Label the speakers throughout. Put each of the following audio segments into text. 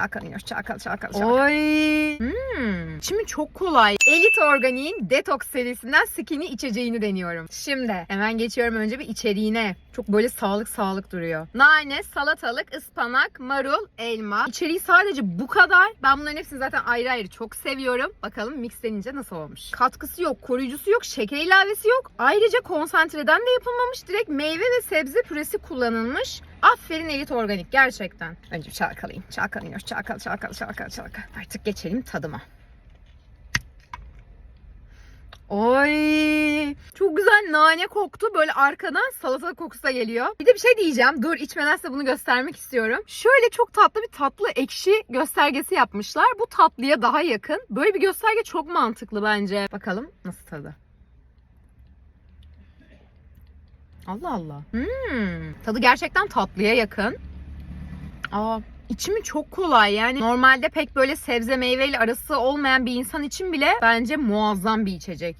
Speaker 1: Çalkalıyor, çalkal, çalkal, çalkal. Oy. Hmm. Şimdi çok kolay. Elite Organik'in Detox serisinden skinny içeceğini deniyorum. Şimdi hemen geçiyorum önce bir içeriğine. Çok böyle sağlık sağlık duruyor. Nane, salatalık, ıspanak, marul, elma. İçeriği sadece bu kadar. Ben bunların hepsini zaten ayrı ayrı çok seviyorum. Bakalım mixlenince nasıl olmuş. Katkısı yok, koruyucusu yok, şeker ilavesi yok. Ayrıca konsantreden de yapılmamış. Direkt meyve ve sebze püresi kullanılmış. Aferin Elite Organik gerçekten. Önce bir çalkalayayım. Çalkalıyor. Çalkal, çalkal, çalkal, çalkal. Artık geçelim tadıma. Oy çok güzel nane koktu. Böyle arkadan salata kokusu da geliyor. Bir de bir şey diyeceğim. Dur içmeden size bunu göstermek istiyorum. Şöyle çok tatlı bir tatlı ekşi göstergesi yapmışlar. Bu tatlıya daha yakın. Böyle bir gösterge çok mantıklı bence. Bakalım nasıl tadı. Allah Allah. Hmm, tadı gerçekten tatlıya yakın. Aa, içimi çok kolay yani normalde pek böyle sebze meyveyle arası olmayan bir insan için bile bence muazzam bir içecek.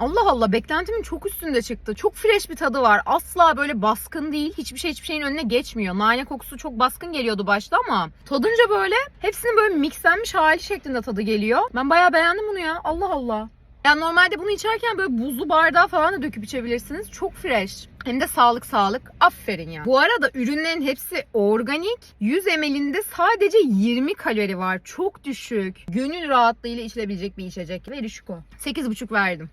Speaker 1: Allah Allah beklentimin çok üstünde çıktı. Çok fresh bir tadı var. Asla böyle baskın değil. Hiçbir şey hiçbir şeyin önüne geçmiyor. Nane kokusu çok baskın geliyordu başta ama tadınca böyle hepsinin böyle mixlenmiş hali şeklinde tadı geliyor. Ben bayağı beğendim bunu ya. Allah Allah. Yani normalde bunu içerken böyle buzlu bardağa falan da döküp içebilirsiniz. Çok fresh. Hem de sağlık sağlık. Aferin ya. Bu arada ürünlerin hepsi organik. 100 ml'inde sadece 20 kalori var. Çok düşük. Gönül rahatlığıyla içilebilecek bir içecek. Ve düşük o. 8,5 verdim.